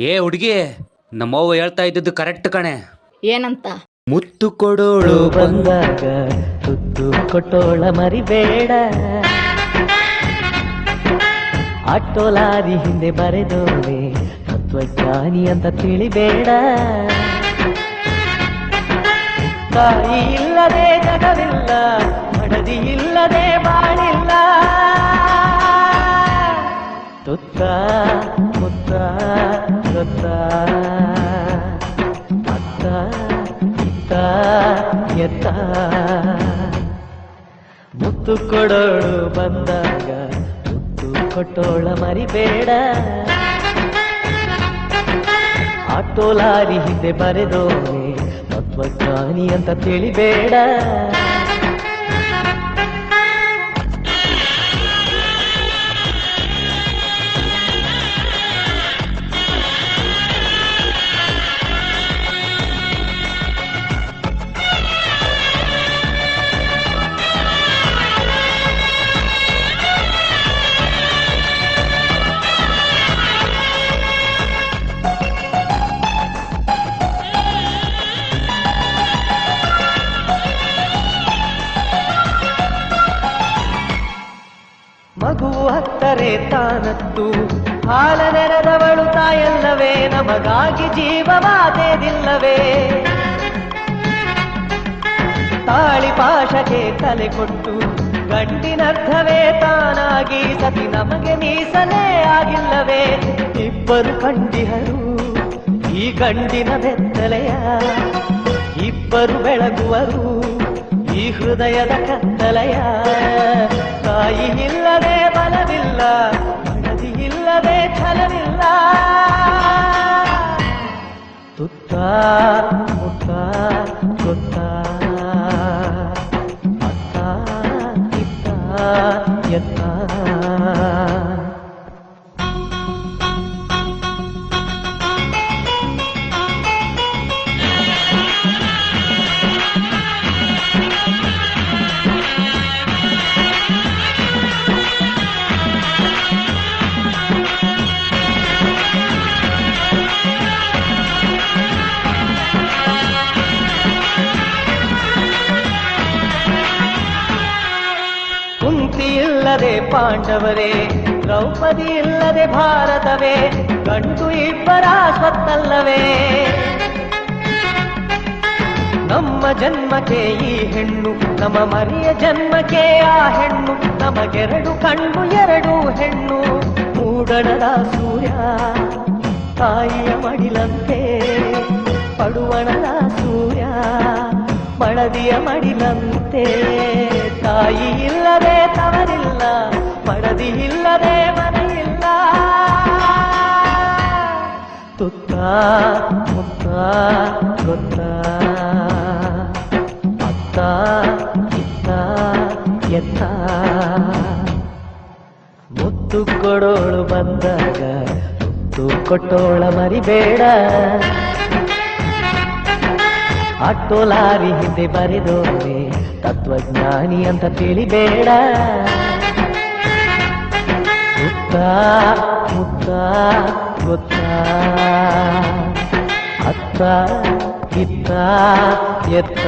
ಏ ಹುಡುಗಿ ನಮ್ಮವ್ವ ಹೇಳ್ತಾ ಇದ್ದದ್ದು ಕರೆಕ್ಟ್ ಕಣೆ. ಏನಂತ? ಮುತ್ತು ಕೊಡೋಳು ಬಂದಾಗ ತುತ್ತು ಕೊಟ್ಟೋಳ ಮರಿಬೇಡ. ಆಟೋ ಲಾರಿ ಹಿಂದೆ ಬರೆದೋಳೆ ತತ್ವಜ್ಞಾನಿ ಅಂತ ತಿಳಿಬೇಡ. ತಾಯಿ ಇಲ್ಲದೆ ಜಗವಿಲ್ಲ ಮಡದಿ ಇಲ್ಲದೆ ಬಾಳಿಲ್ಲ. ತುತ್ತ ಎತ್ತ. ಮುತ್ತು ಕೊಡೋಳು ಬಂದಾಗ ಮುತ್ತು ಕೊಟ್ಟೋಳ ಮರಿಬೇಡ. ಆಟೋ ಲಾರಿ ಹಿಂದೆ ಬರೆದೋನೆ ತತ್ವಜ್ಞಾನಿ ಅಂತ ತಿಳಿಬೇಡ. ಹತ್ತರೆ ತಾನತ್ತು ಹಾಲ ನೆರೆದವಳು ತಾಯಲ್ಲವೇ, ನಮಗಾಗಿ ಜೀವವಾದೇದಿಲ್ಲವೇ. ತಾಳಿ ಪಾಶಕ್ಕೆ ತಲೆ ಕೊಟ್ಟು, ಗಂಟಿನರ್ಥವೇ ತಾನಾಗಿ ಸತಿ ನಮಗೆ ಮೀಸಲೇ ಆಗಿಲ್ಲವೇ. ಇಬ್ಬರು ಕಂಡಿಹರು, ಈ ಗಂಡಿನ ಬೆತ್ತಲೆಯ, ಇಬ್ಬರು ಬೆಳಗುವರು. ಈ ಹೃದಯದ ಕತ್ತಲೆಯ ತಾಯಿ ಇಲ್ಲದೆ ಬಲವಿಲ್ಲ ನದಿ ಇಲ್ಲದೆ ಛಲವಿಲ್ಲ. ತುತ್ತ ಇಲ್ಲದೆ ಪಾಂಡವರೇ, ದ್ರೌಪದಿ ಇಲ್ಲದೆ ಭಾರತವೇ, ಗಂಡು ಇಬ್ಬರ ಸ್ವತ್ತಲ್ಲವೇ. ನಮ್ಮ ಜನ್ಮಕ್ಕೆ ಈ ಹೆಣ್ಣು, ನಮ್ಮ ಮರಿಯ ಜನ್ಮಕ್ಕೆ ಆ ಹೆಣ್ಣು, ನಮಗೆರಡು ಕಣ್ಣು, ಎರಡು ಹೆಣ್ಣು. ಮೂಡಣದ ಸೂರ್ಯ, ತಾಯಿಯ ಮಡಿಲಂತೆ ಪಡುವಣದ ಸೂರ್ಯ ಮಡದಿಯ ಮಡಿಲಂತೆ ತಾಯಿ ಇಲ್ಲದೆ ತವರಿಲ್ಲ. ಮುತ್ತ ಗೊತ್ತ. ಅತ್ತ, ಇತ್ತ, ಎತ್ತ. ಮುತ್ತು ಕೊಡೋಳು ಬಂದಾಗ, ಮುತ್ತು ಕೊಟ್ಟೋಳ ಮರಿಬೇಡ. ಆಟೋ ಲಾರಿ ಹಿಂದೆ ಬರೆದೋರೆ ತತ್ವಜ್ಞಾನಿ ಅಂತ ತಿಳಿಬೇಡ. ಮುತ್ತ ಮುತ್ತ. ಗೊತ್ತ ಅತ್ತ ಇತ್ತ ಎತ್ತ